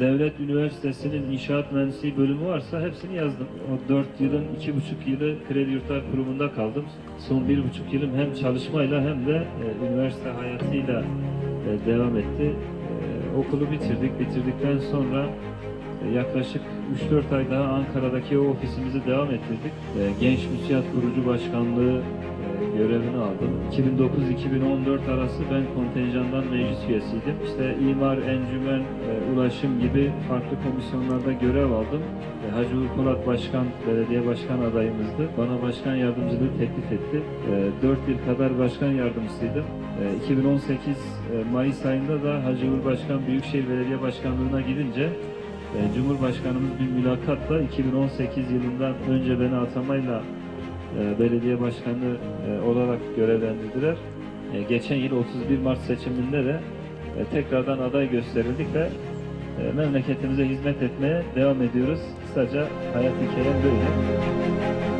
Devlet Üniversitesi'nin inşaat mühendisliği bölümü varsa hepsini yazdım. O 4 yılın 2,5 yılı Kredi Yurtlar Kurumu'nda kaldım. Son 1,5 yılım hem çalışmayla hem de e, üniversite hayatıyla e, devam etti. E, okulu bitirdik. Bitirdikten sonra yaklaşık 3-4 ay daha Ankara'daki ofisimizi devam ettirdik. E, Genç Müsiyat Kurucu Başkanlığı e, görevini aldım. 2009-2014 arası ben kontenjandan meclis üyesiydim. İşte imar, encümen, e, ulaşım gibi farklı komisyonlarda görev aldım. E, Hacı Uğur Başkan, belediye başkan adayımızdı. Bana başkan yardımcılığı teklif etti. 4 yıl kadar başkan yardımcısıydım. E, 2018 e, Mayıs ayında da Hacı Uğur Başkan Büyükşehir Belediye Başkanlığı'na gidince e, Cumhurbaşkanımız bir mülakatla 2018 yılından önce beni atamayla e, belediye başkanı e, olarak görevlendirdiler. E, Geçen yıl 31 Mart seçiminde de tekrardan aday gösterildik ve memleketimize hizmet etmeye devam ediyoruz. Kısaca hayat hikayem böyle.